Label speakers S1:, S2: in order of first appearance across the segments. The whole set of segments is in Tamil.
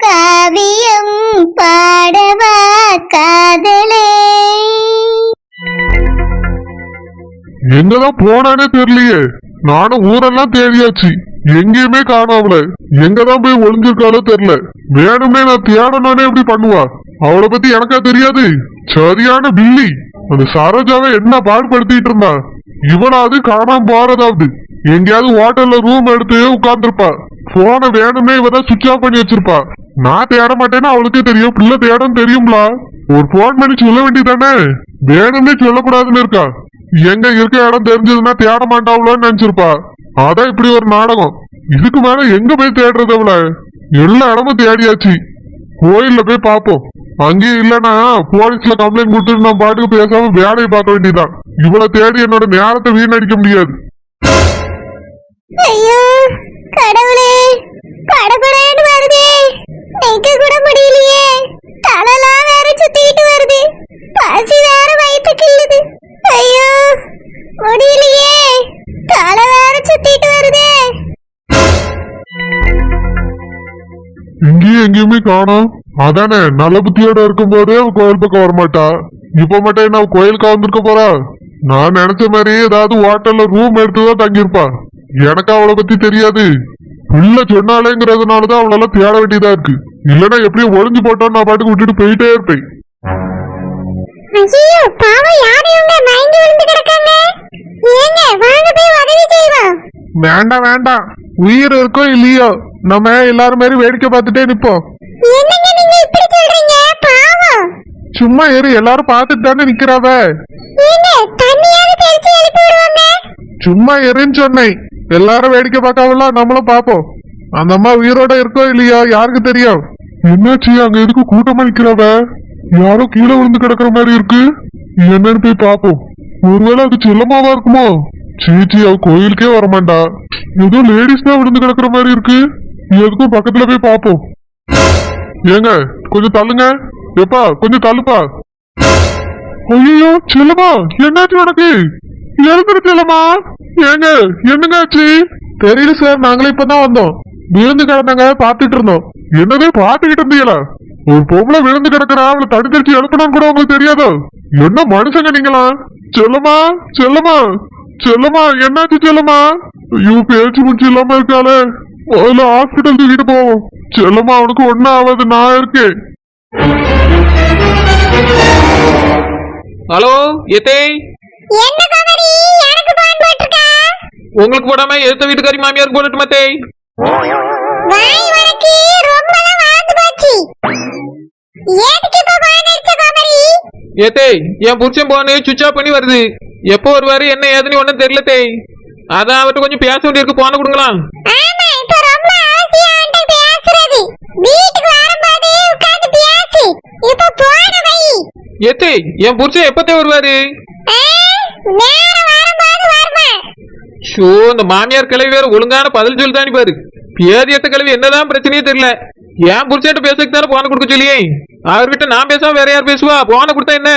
S1: காவியம் பாடவா காதலே.
S2: எங்கதான் போனானே தெரியலையே. நானும் ஊரெல்லாம் தேடியாச்சு. எங்கேயுமே காணாமல. எங்கதான் போய் ஒளிஞ்சிருக்காளோ தெரியல. வேணும்னே நான் தேடணும்னே எப்படி பண்ணுவா. அவளை பத்தி எனக்கா தெரியாது. சரியான பில்லி அந்த சரோஜாவை என்ன பாடுபடுத்திட்டு இருந்தா? இவனாவது காணாம போறதாவது. எங்கேயாவது ஹோட்டல்ல ரூம் எடுத்து உட்கார்ந்துருப்பா. போனை வேணும்னே இவதான் சுவிட்ச் ஆஃப் பண்ணி வச்சிருப்பா. நான் தேட மாட்டேன்னு அவளுக்கே தெரியும். பிள்ளை தேடும் தெரியும்ல. ஒரு போன் பண்ணி சொல்ல வேண்டியதானே வேணும்னே சொல்லக்கூடாதுன்னு இருக்கா. எங்க இருக்க இடம் தெரிஞ்சதுன்னா தேட மாட்டாவளோன்னு நினைச்சிருப்பா. அதான் இப்படி ஒரு நாடகம். இதுக்கு மேல எங்க போய் தேடுறது அவள? எல்லா இடமும் தேடியாச்சு. கோயில்ல போய் பாப்போம் அங்கேயும் இல்லனா போலீஸ்ல கம்ப்ளைண்ட் கொடுத்துட்டு நான் பாட்டுக்கு பேசாம வேலையை பார்க்க வேண்டியதான் இவ்வளவு தேடி என்னோட நேரத்தை வீணடிக்க முடியாது.
S1: ஐயோ கடவுளே படபடன்னு வருது. நிக்க கூட முடியலையே. தலைலாம் வேற சுத்திட்டு வருது. பசி வேற வயிற்று கிள்ளுது. ஐயோ முடியலையே. தலை வேற சுத்திட்டு வருது.
S2: இங்கேயும் எங்கேயுமே காணோம் அதானே நல்ல புத்தியோட இருக்கும் போதே அவ கோயில் பக்கம் வரமாட்டா. இப்ப மட்டும் என்ன கோயிலுக்கு வந்திருக்க போறா? நான் நினைச்ச மாதிரி ஏதாவது ஹோட்டல்ல ரூம் எடுத்துதான் தங்கியிருப்பா. எனக்கு அவளை பத்தி தெரியாது. பிள்ளை சொன்னாலேங்கிறதுனாலதான் அவளெல்லாம் தேட வேண்டியதா இருக்கு. இல்லைன்னா எப்படியும் ஒளிஞ்சு போட்டோம் நான் பாட்டுக்கு விட்டுட்டு போயிட்டே இருப்பேன்.
S1: ஐயோ பாவம் யாரு இவங்க? மயங்கி விழுந்து கிடக்காங்க. ஏங்க வாங்க போய் உதவி செய்வோம்.
S2: வேண்டாம் வேண்டாம். உயிர் இருக்கோ இல்லையோ நம்ம எல்லாரும் மாதிரி வேடிக்கை பார்த்துட்டே நிப்போம்.
S1: என்னங்க நீங்க இப்படி சொல்றீங்க? பாவம்.
S2: சும்மா ஏறி எல்லாரும் பார்த்துட்டு தானே நிக்கிறாவ.
S1: ஏங்க தண்ணியாவது தெளிச்சு எழுப்பி விடுவாங்க.
S2: சும்மா எரின்னு சொன்னேன். எல்லாரும் வேடிக்கை பார்க்காமலாம் நம்மளும் பார்ப்போம். அந்த அம்மா உயிரோட இருக்கோ இல்லையா யாருக்கு தெரியும்? என்னாச்சு அங்க எதுக்கு கூட்டமா நிக்கிறவ? யாரோ கீழே விழுந்து கிடக்குற மாதிரி இருக்கு. என்னன்னு போய் பார்ப்போம். ஒருவேளை அது செல்லமாவா இருக்குமோ? சீச்சி அவ கோயிலுக்கே வரமாண்டா ஏதோ லேடிஸ் தான் விழுந்து கிடக்குற மாதிரி இருக்கு. எதுக்கும் பக்கத்துல போய் பார்ப்போம். ஏங்க கொஞ்சம் தள்ளுங்க. எப்பா கொஞ்சம் தள்ளுப்பா. ஐயோ செல்லுமா என்னாச்சு உனக்கு? எழுந்துரு செல்லமா ஏங்க என்னங்க ஆச்சு தெரியல சார் நாங்களே இப்பதான் வந்தோம். விழுந்து கிடந்தாங்க பாத்துட்டு இருந்தோம். என்னதே பாத்துக்கிட்டு இருந்தீங்களா? ஒரு பொம்பளை விழுந்து கிடக்குற அவளை தடி தெரிச்சு எழுப்பணும்னு கூட உங்களுக்கு தெரியாதோ? என்ன மனுஷங்க நீங்களா? செல்லமா செல்லமா செல்லமா என்னாச்சு செல்லமா ஐயோ பேச்சு முடிச்சு இல்லாம இருக்காளே. முதல்ல ஹாஸ்பிட்டல் தூக்கிட்டு போவோம். செல்லமா அவனுக்கு ஒன்னும் ஆகாது நான் இருக்கேன்.
S3: ஹலோ எத்தே?
S1: என்ன குமரி எனக்கு போன் போட்டிருக்கா?
S3: உங்களுக்கு போடாம எடுத்த வீட்டுக்காரி மாமியாருக்கு போடட்டுமா தேய்
S1: வாய் உனக்கு ரொம்பலாம் வாழ்ந்து போச்சு. ஏதுக்கு இப்ப போன் அடிச்ச குமரி
S3: ஏத்தே என் புருஷன் போனு சுவிட்ச் ஆஃப் பண்ணி வருது. எப்போ வருவாரு என்ன ஏதுன்னு ஒன்றும் தெரியல தேய் அதான் அவர்கிட்ட கொஞ்சம் பேச வேண்டியிருக்கு போன கொடுங்களா
S1: ஆமா இப்ப ரொம்ப அவசியம் அவன்கிட்ட பேசுறது. வீட்டுக்கு வரும்போது உட்கார்ந்து பேசு. இப்ப போன வை.
S3: ஏத்தே என் புருஷன் எப்பத்தே வருவாரு?
S1: ஆ,
S3: ஷோ இந்த மாமியார் கிளவி வேற ஒழுங்கான பதில் சொல்லி தானே பாரு பேதியத்த கிளவி என்னதான் பிரச்சனையே தெரியல. என் புருஷன்ட்ட பேசுறதுக்கு தானே போன கொடுக்க சொல்லியே? அவர்கிட்ட நான் பேசாம வேற யார் பேசுவா? போன கொடுத்தா என்ன?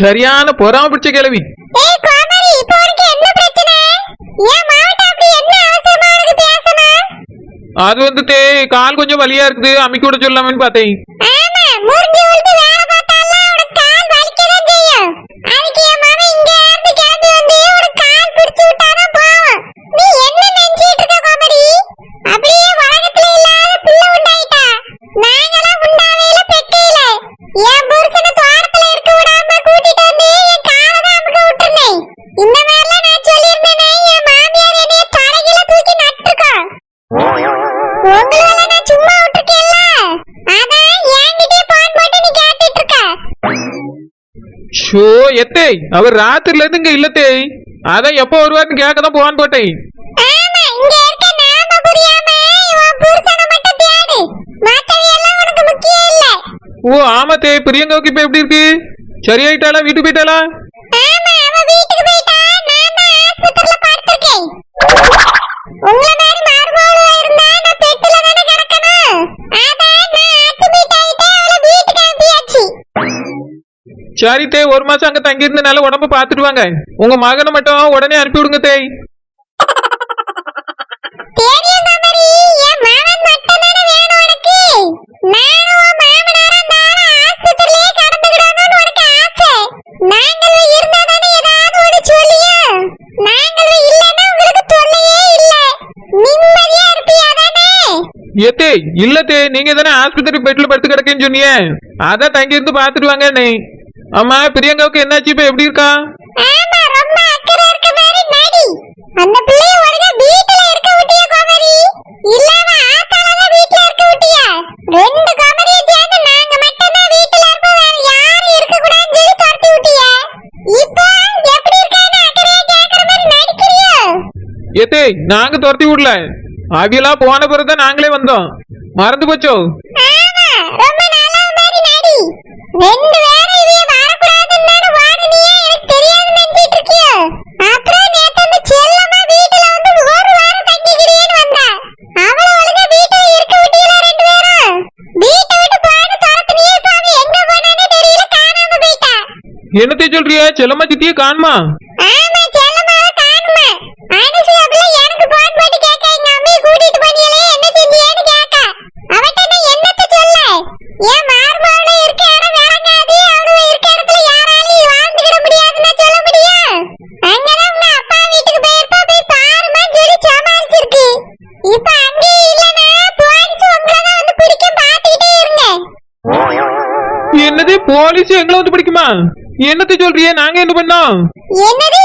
S3: சரியான பொறாம பிடிச்ச கிளவி
S1: ஏன் பேசணும்?
S3: அது வந்துட்டு கால் கொஞ்சம் வலியா இருக்குது. அம்மிக்கு விட சொல்லாமன்னு பார்த்தேன். ஷோ எத்தே அவர் ராத்திரில இருந்து இங்க இல்லத்தே. அதான் எப்போ வருவாருன்னு கேட்க தான் போவான்னு போட்டேன் ஓ ஆமா தே பிரியங்காவுக்கு இப்ப எப்படி இருக்கு? சரியாயிட்டாளா வீட்டுக்கு போயிட்டாளா? சரி தேய் ஒரு மாசம் அங்க தங்கியிருந்து நல்லா உடம்பு பாத்துட்டு வாங்க உங்க மகனை மட்டும் உடனே அனுப்பி விடுங்க தேய் எத்தே இல்லத்தே நீங்க தானே ஆஸ்பத்திரி பெட்ல படுத்து கிடக்குன்னு சொன்னீங்க. அதான் தங்கி இருந்து பாத்துட்டு வாங்க ஆமா பிரியங்காவுக்கு என்னாச்சு? இப்ப எப்படி இருக்கா?
S1: ஆமா ரொம்ப அக்கறை இருக்க மாதிரி நடி. அந்த பிள்ளைய ஒழுங்கா வீட்டுல இருக்க விட்டியா கோமரி? இல்லாம ஆத்தால வீட்டுல இருக்க விட்டியா? ரெண்டு கோமரியை சேர்ந்து நாங்க மட்டும் தான் இருப்போம் வேற யாரும் இருக்க கூடாதுன்னு சொல்லி துரத்தி விட்டியா. இப்போ எப்படி இருக்கான்னு அக்கறையா கேக்குற மாதிரி நடிக்கிறியோ?
S3: ஏத்தே நாங்க துரத்தி விடல. அவியலா போன பிறகுதான் நாங்களே வந்தோம். மறந்து போச்சோ?
S1: ஆமா ரொம்ப நல்ல மாதிரி நடி. ரெண்டு பேரும் இவைய வரக்கூடாதுன்னு வாடுனியே எனக்கு தெரியாது நினைச்சிட்டு இருக்கியோ அப்புறம் நேத்து அந்த செல்லம்மா வீட்டுல வந்து ஒரு வாரம் தங்கிக்கிறேன்னு வந்தா அவள ஒழுங்கா வீட்டுல இருக்க விட்டீங்களா ரெண்டு பேரும் வீட்டை விட்டு போன துரத்துனியே இப்ப அவ எங்க போனானே தெரியல காணாம போயிட்டா
S3: என்னத்தை சொல்றிய செல்லம்மா சித்திய காணுமா
S1: ஆமா செல்லம்மாவை காணுமா அனுசு அப்படில எனக்கு போன் போட்டு கேட்க எங்க அம்மையை கூட்டிட்டு போனியலே என்ன செஞ்சியேன்னு கேட்க அவட்ட நான் என்னத்த சொல்ல என் மார்பாவுல இருக்க இடம் விளங்காது அவளுவ இருக்க இடத்துல யாராலையும் வாழ்ந்துக்கிட முடியாதுன்னு சொல்ல முடியும் அங்கதான் உங்க அப்பா வீட்டுக்கு போயிருப்பா போய் பாருமா சொல்லி சமாளிச்சிருக்கு இப்ப அங்கேயும் இல்லனா போலீஸ் உங்களை தான் வந்து பிடிக்க பாத்துக்கிட்டே இருங்க.
S3: என்னது? போலீஸ் எங்களை வந்து பிடிக்குமா? என்னத்தை சொல்றிய? நாங்க என்ன பண்ணோம்?
S1: என்னது?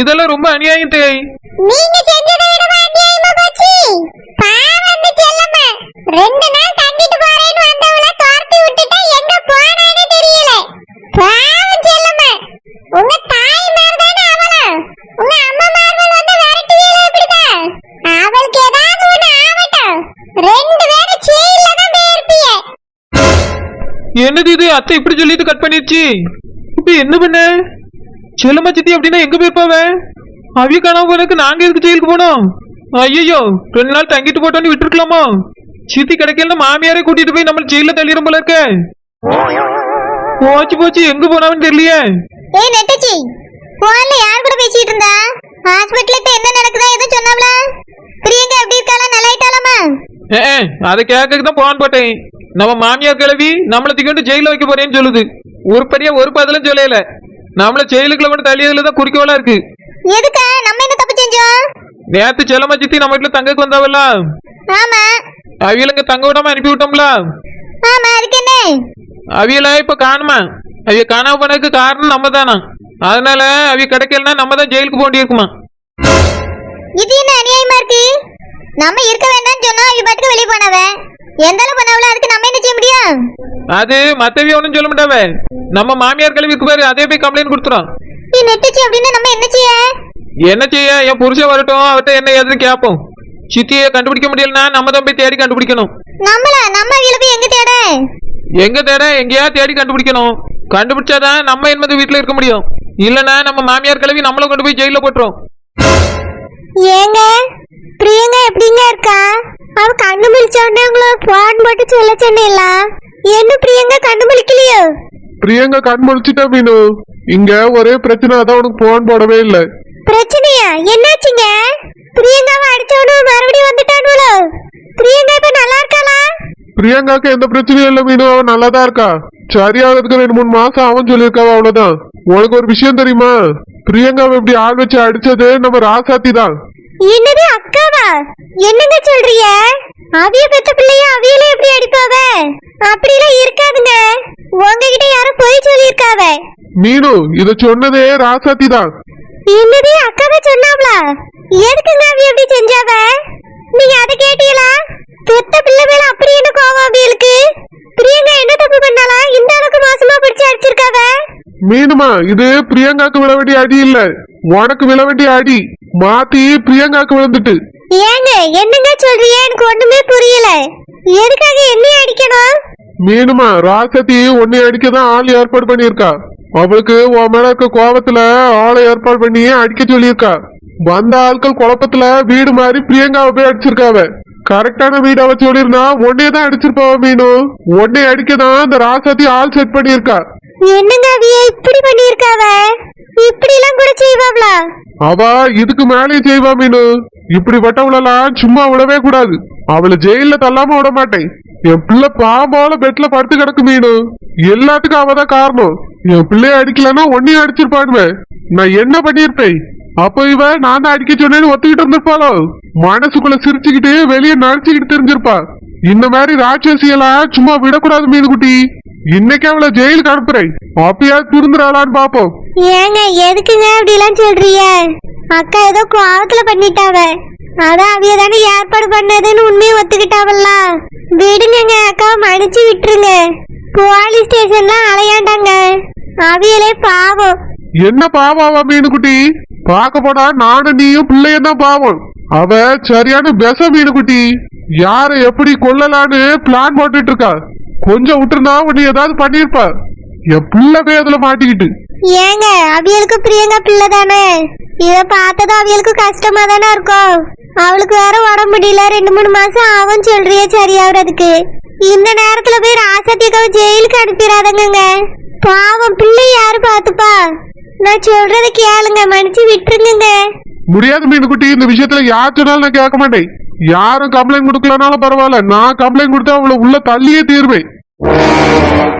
S3: இதெல்லாம் ரொம்ப அநியாயம் தே.
S1: நீங்க செஞ்சதை விடவா அநியாயமா போச்சு. பாவம் செல்லம்மா. ரெண்டு நாள் தங்கிட்டு போறேன்னு வந்தவள துரத்தி விட்டுட்டா எங்க போனானே தெரியல. பாவம் செல்லம்மா. உங்க தாய் மாதிரிதானே அவளும் உங்க அம்மா மார்கள் வந்து விரட்டுவீங்களா இப்படிதான் அவளுக்கு ஏதாவது ஒண்ணு ஆகட்டும். ரெண்டு பேரும் ஜெயில தான் போயிருப்பீங்க
S3: என்னது இது? அத்தை இப்படி சொல்லிட்டு கட் பண்ணிருச்சு இப்ப என்ன பண்ண? செல்லம்மா சித்தி அப்படின்னா எங்க போயிருப்பாவ அவிய காணாம போனதுக்கு நாங்க எதுக்கு ஜெயிலுக்கு போனோம்? ஐயோ ரெண்டு நாள் தங்கிட்டு போட்டோன்னு விட்டுருக்கலாமா? சித்தி கிடைக்கல மாமியாரே கூட்டிட்டு போய் நம்ம ஜெயில தள்ளிடும் போல இருக்க. போச்சு போச்சு எங்க போனாவன்னு தெரியலையே.
S1: ஏய் நெட்டச்சி போன்ல யார் கூட பேசிட்டு இருந்தா? ஹாஸ்பிடல்ல என்ன நடக்குதா எதுவும் சொன்னாவளா? பிரியங்கா எப்படி இருக்காளா? நல்லா ஆயிட்டாலாமா
S3: ஏ அதை கேட்க தான் போன் போட்டேன். நம்ம மாமியார் கிளவி நம்மளை தூக்கிட்டு ஜெயில வைக்க போறேன்னு சொல்லுது. உருப்படியா ஒரு பதிலும் சொல்லல. நம்மள ஜெயிலுக்குள்ள கொண்டு தள்ளியதுல தான் குறிக்கோளா இருக்கு.
S1: எதுக்கா? நம்ம என்ன தப்பு செஞ்சோம்?
S3: நேத்து செல்லம்மா சித்தி நம்ம வீட்டுல தங்கக்கு வந்தாவல்ல
S1: ஆமா.
S3: அவியலுங்க தங்க விடாம அனுப்பி விட்டோம்ல?
S1: ஆமா என்ன?
S3: அவியல இப்ப காணுமா? அவிய காணாம போனதுக்கு காரணம் நம்ம தானா அதனால அவிய கிடைக்கலன்னா நம்ம தான் ஜெயிலுக்கு போண்டி இருக்குமா
S1: இது என்ன அநியாயமா இருக்கு? நம்ம இருக்க வேண்டாம்னு சொன்னா அவ பாட்டுக்கு வெளிய போனவ? எந்த அளவு பண்ணாவளோ அதுக்கு நம்ம என்ன செய்ய முடியும்?
S3: அது மத்தவிய ஒண்ணும் சொல்ல மாட்டாவே. நம்ம மாமியார் கிளவிக்கு பாரு அதே போய் கம்ப்ளைண்ட் கொடுத்துரும்.
S1: நீ நெட்டுச்சு அப்படின்னா நம்ம என்ன செய்ய?
S3: என்ன செய்ய? என் புருஷன் வரட்டும் அவர்கிட்ட என்ன ஏதுன்னு கேட்போம் சித்தியை கண்டுபிடிக்க முடியலன்னா நம்ம தான் போய் தேடி கண்டுபிடிக்கணும்.
S1: நம்மள? நம்ம வீல போய் எங்க தேட?
S3: எங்க தேட? எங்கேயா தேடி கண்டுபிடிக்கணும். கண்டுபிடிச்சாதான் நம்ம என்பது வீட்டுல இருக்க முடியும். இல்லனா நம்ம மாமியார் கிளவி நம்மள கொண்டு போய் ஜெயில போட்டுரும்.
S1: ஏங்க? பிரியங்கா எப்படிங்க இருக்கா? அவ கண்ணு முழிச்சோடனே உங்களை போன் போட்டு சொல்ல சொன்னீங்கள என்ன பிரியங்கா கண்ணு முழிக்கலையோ?
S2: பிரியங்கா கண் முழிச்சிட்டா மீனு. இங்க ஒரே பிரச்சனை அதான் உனக்கு போன் போடவே இல்ல.
S1: பிரச்சனையா? என்னாச்சுங்க? பிரியங்காவை அடிச்சவனு மறுபடியும் வந்துட்டானுவளோ? பிரியங்கா இப்ப நல்லா இருக்காளா?
S2: பிரியங்காக்கு எந்த பிரச்சனையும் இல்ல மீனு. அவன் நல்லா தான் இருக்கா. சரியாகிறதுக்கு ரெண்டு மூணு மாசம் அவன் சொல்லியிருக்காவ அவ்வளவுதான். உனக்கு ஒரு விஷயம் தெரியுமா? பிரியங்காவை இப்படி ஆள் வச்சு அடிச்சது நம்ம ராசாத்தி தான்.
S1: என்னது அக்காவா? என்னங்க சொல்றீங்க? அவிய பெத்த பிள்ளைய அவியல எப்படி அடிப்பாவ? அப்படிலாம் இருக்காதுங்க. உங்ககிட்ட யாரும் போய் சொல்லியிருக்காவ?
S2: மீனு இத சொன்னதே ராசாத்தி தான்.
S1: என்னது அக்காவை சொன்னாவளா? எதுக்குங்க அவி எப்படி செஞ்சாவ? நீங்க அதை கேட்டீங்களா? பெத்த பிள்ளை மேல அப்படி என்ன கோவம் அவியலுக்கு பிரியங்கா என்ன தப்பு பண்ணாலா இந்த அளவுக்கு மோசமா பிடிச்சு அடிச்சிருக்காவ?
S2: மீனுமா இது பிரியங்காக்கு விழ வேண்டிய அடி இல்ல. உனக்கு விழ வேண்டிய அடி. மாத்தி பிரியங்காக்கு விழுந்துட்டு.
S1: ஏங்க என்னங்க சொல்றீங்க? எனக்கு ஒண்ணுமே புரியல. எதுக்காக என்னைய அடிக்கணும்?
S2: மீனுமா ராசத்தி உன்னை அடிக்கதான் ஆள் ஏற்பாடு பண்ணியிருக்கா. அவளுக்கு உன் மேல இருக்க கோபத்துல ஆளை ஏற்பாடு பண்ணி அடிக்க சொல்லியிருக்கா. வந்த ஆட்கள் குழப்பத்துல வீடு மாதிரி பிரியங்காவை போய் அடிச்சிருக்காவ. கரெக்டான வீடு அவ சொல்லிருந்தா உன்னைய தான் அடிச்சிருப்பாவ மீனு. உன்னை அடிக்கதான் அந்த ராசாத்தி ஆள் செட் பண்ணியிருக்கா.
S4: என்னங்க அவிய இப்படி பண்ணியிருக்காவ? இப்படி எல்லாம் கூட செய்வாங்களா
S2: அவ இதுக்கு மேலேயும் செய்வா மீனு. இப்படிப்பட்டவளெல்லாம் சும்மா விடவே கூடாது. அவளை ஜெயில தள்ளாம விட மாட்டேன். என் பிள்ளை பாம்போல பெட்ல படுத்து கிடக்கு மீனு. எல்லாத்துக்கும் அவதான் காரணம். என் பிள்ளைய அடிக்கலன்னா ஒன்னையும் அடிச்சிருப்பானுவேன் நான் என்ன பண்ணிருப்பேன் அப்ப இவ நான் தான் அடிக்க சொன்னேன்னு ஒத்துக்கிட்டு இருந்திருப்பாளோ? மனசுக்குள்ள சிரிச்சுக்கிட்டு வெளியே நடிச்சுக்கிட்டு தெரிஞ்சிருப்பா. இந்த மாதிரி ராட்சசியெல்லாம் சும்மா விடக்கூடாது மீனுக்குட்டி. இன்னைக்கு அவளை ஜெயிலுக்கு அனுப்புறேன். அப்பயாவது திருந்துறாளான்னு பாப்போம்.
S4: ஏங்க எதுக்குங்க அப்படி எல்லாம் சொல்றீங்க? அக்கா ஏதோ கோவத்துல பண்ணிட்டாவ. அதான் அவிய தானே ஏற்பாடு பண்ணதுன்னு உண்மையை ஒத்துக்கிட்டாவல்ல. விடுங்கங்க அக்காவை மன்னிச்சு விட்டுருங்க. போலீஸ் ஸ்டேஷன்ல அலையாண்டாங்க. அவியலே பாவம்.
S2: என்ன பாவாவா மீனுக்குட்டி? பார்க்க போனா நானும் நீயும் பிள்ளையும் தான் பாவம். அவ சரியான பெச மீனுக்குட்டி. யார எப்படி கொல்லலான்னு பிளான் போட்டுட்டு இருக்கா கொஞ்சம் விட்டுருந்தா உன்னை ஏதாவது பண்ணிருப்பா என் பிள்ளை போய் அதுல மாட்டிக்கிட்டு.
S4: ஏங்க அவியலுக்கு பிரியங்கா பிள்ளை தானே? இத பார்த்தது அவியலுக்கு கஷ்டமா தானே இருக்கும். அவளுக்கு வேற உடம்பு முடியல ரெண்டு மூணு மாசம் ஆகும் சொல்றியே சரியாவதுக்கு இந்த நேரத்துல போய் ராசத்தியக்காவை ஜெயிலுக்கு அனுப்பிடாதங்க பாவம் பிள்ளை யாரு பாத்துப்பா நான் சொல்றத கேளுங்க மன்னிச்சு விட்டுருங்க
S2: முடியாது மீனுக்குட்டி இந்த விஷயத்துல யார் சொன்னாலும் நான் கேட்க மாட்டேன். யாரும் கம்ப்ளைண்ட் கொடுக்கலனாலும் பரவாயில்ல. நான் கம்ப்ளைண்ட் கொடுத்தா அவளை உள்ள தள்ளியே தீர்வேன்.